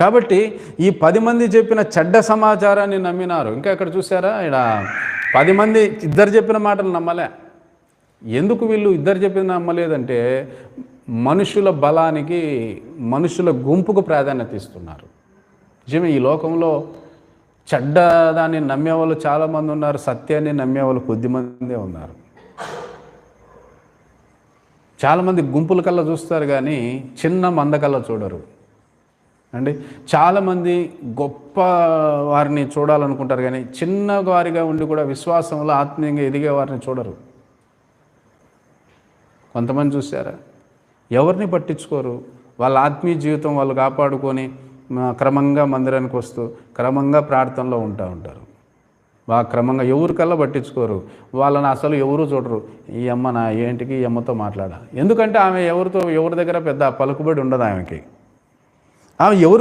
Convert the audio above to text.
కాబట్టి ఈ పది మంది చెప్పిన చెడ్డ సమాచారాన్ని నమ్మినారు. ఇంకా ఇక్కడ చూసారా ఇక్కడ పది మంది ఇద్దరు చెప్పిన మాటలు నమ్మలే. ఎందుకు వీళ్ళు ఇద్దరు చెప్పిన నమ్మలేదంటే మనుషుల బలానికి మనుషుల గుంపుకు ప్రాధాన్యత ఇస్తున్నారు. నిజమే ఈ లోకంలో చెడ్డ దాన్ని నమ్మేవాళ్ళు చాలామంది ఉన్నారు సత్యాన్ని నమ్మేవాళ్ళు కొద్దిమందే ఉన్నారు. చాలామంది గుంపుల కల్లా చూస్తారు కానీ చిన్న మంద కల్లా చూడరు. అండి? చాలామంది గొప్ప వారిని చూడాలనుకుంటారు కానీ చిన్న వారిగా ఉండి కూడా విశ్వాసంలో ఆత్మీయంగా ఎదిగే వారిని చూడరు. కొంతమంది చూసారా? ఎవరిని పట్టించుకోరు? వాళ్ళ ఆత్మీయ జీవితం వాళ్ళు కాపాడుకొని క్రమంగా మందిరానికి వస్తూ క్రమంగా ప్రార్థనలో ఉంటా ఉంటారు. బాగా క్రమంగా ఎవరికల్లా పట్టించుకోరు? వాళ్ళని అసలు ఎవరు చూడరు? ఈ అమ్మ నా ఏంటికి ఈ అమ్మతో మాట్లాడాలి. ఎందుకంటే ఆమె ఎవరితో ఎవరి దగ్గర పెద్ద పలుకుబడి ఉండదు ఆమెకి. ఆమె ఎవరు